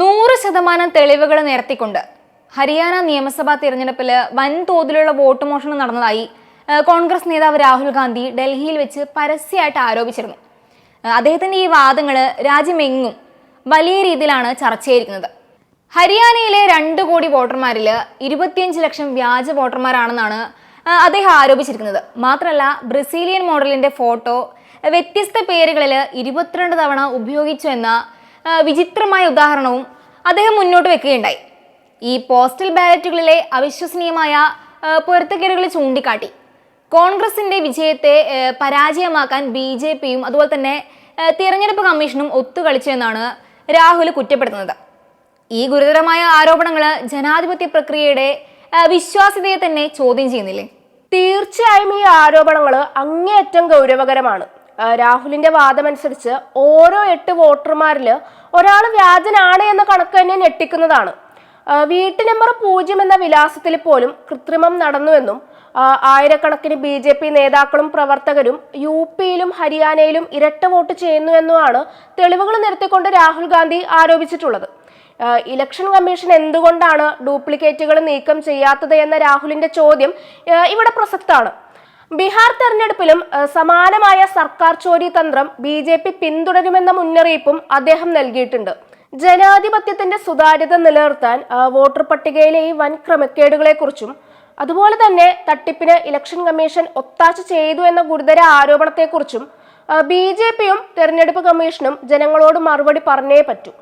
നൂറ് ശതമാനം തെളിവുകൾ നിരത്തിക്കൊണ്ട് ഹരിയാന നിയമസഭാ തിരഞ്ഞെടുപ്പിൽ വൻതോതിലുള്ള വോട്ട് മോഷണം നടന്നതായി കോൺഗ്രസ് നേതാവ് രാഹുൽ ഗാന്ധി ഡൽഹിയിൽ വെച്ച് പരസ്യമായിട്ട് ആരോപിച്ചിരുന്നു. അദ്ദേഹത്തിന്റെ ഈ വാദങ്ങൾ രാജ്യമെങ്ങും വലിയ രീതിയിലാണ് ചർച്ചയായിരിക്കുന്നത്. ഹരിയാനയിലെ രണ്ട് കോടി വോട്ടർമാരിൽ ഇരുപത്തിയഞ്ച് ലക്ഷം വ്യാജ വോട്ടർമാരാണെന്നാണ് അദ്ദേഹം ആരോപിച്ചിരിക്കുന്നത്. മാത്രമല്ല ബ്രസീലിയൻ മോഡലിന്റെ ഫോട്ടോ വ്യത്യസ്ത പേരുകളിൽ ഇരുപത്തിരണ്ട് തവണ ഉപയോഗിച്ചു എന്ന വിചിത്രമായ ഉദാഹരണവും അദ്ദേഹം മുന്നോട്ട് വെക്കുകയുണ്ടായി. ഈ പോസ്റ്റൽ ബാലറ്റുകളിലെ അവിശ്വസനീയമായ പൊരുത്തക്കേടുകൾ ചൂണ്ടിക്കാട്ടി. കോൺഗ്രസിന്റെ വിജയത്തെ പരാജയമാക്കാൻ ബി ജെ പിയും അതുപോലെ തന്നെ തിരഞ്ഞെടുപ്പ് കമ്മീഷനും ഒത്തുകളിച്ചു എന്നാണ് രാഹുൽ കുറ്റപ്പെടുത്തുന്നത്. ഈ ഗുരുതരമായ ആരോപണങ്ങൾ ജനാധിപത്യ പ്രക്രിയയുടെ വിശ്വാസ്യതയെ തന്നെ ചോദ്യം ചെയ്യുന്നില്ലേ? തീർച്ചയായും ഈ ആരോപണങ്ങൾ അങ്ങേയറ്റം ഗൗരവകരമാണ്. രാഹുലിന്റെ വാദമനുസരിച്ച് ഓരോ എട്ട് വോട്ടർമാരിൽ ഒരാൾ വ്യാജനാണ് എന്ന കണക്ക് തന്നെ ഞെട്ടിക്കുന്നതാണ്. വീട്ടു നമ്പർ പൂജ്യം എന്ന വിലാസത്തിൽ പോലും കൃത്രിമം നടന്നുവെന്നും ആയിരക്കണക്കിന് ബി ജെ പി നേതാക്കളും പ്രവർത്തകരും യു പിയിലും ഹരിയാനയിലും ഇരട്ട വോട്ട് ചെയ്യുന്നു എന്നുമാണ് തെളിവുകൾ നിരത്തിക്കൊണ്ട് രാഹുൽ ഗാന്ധി ആരോപിച്ചിട്ടുള്ളത്. ഇലക്ഷൻ കമ്മീഷൻ എന്തുകൊണ്ടാണ് ഡ്യൂപ്ലിക്കേറ്റുകൾ നീക്കം ചെയ്യാത്തത് എന്ന രാഹുലിന്റെ ചോദ്യം ഇവിടെ പ്രസക്തമാണ് ബീഹാർ തെരഞ്ഞെടുപ്പിലും സമാനമായ സർക്കാർ ചോരി തന്ത്രം ബി ജെ പി പിന്തുടരുമെന്ന മുന്നറിയിപ്പും അദ്ദേഹം നൽകിയിട്ടുണ്ട്. ജനാധിപത്യത്തിന്റെ സുതാര്യത നിലനിർത്താൻ വോട്ടർ പട്ടികയിലെ ഈ വൻ ക്രമക്കേടുകളെക്കുറിച്ചും അതുപോലെ തന്നെ തട്ടിപ്പിന് ഇലക്ഷൻ കമ്മീഷൻ ഒത്താശ ചെയ്തു എന്ന ഗുരുതര ആരോപണത്തെക്കുറിച്ചും ബി ജെ പിയും തെരഞ്ഞെടുപ്പ് കമ്മീഷനും ജനങ്ങളോട് മറുപടി പറഞ്ഞേ പറ്റൂ.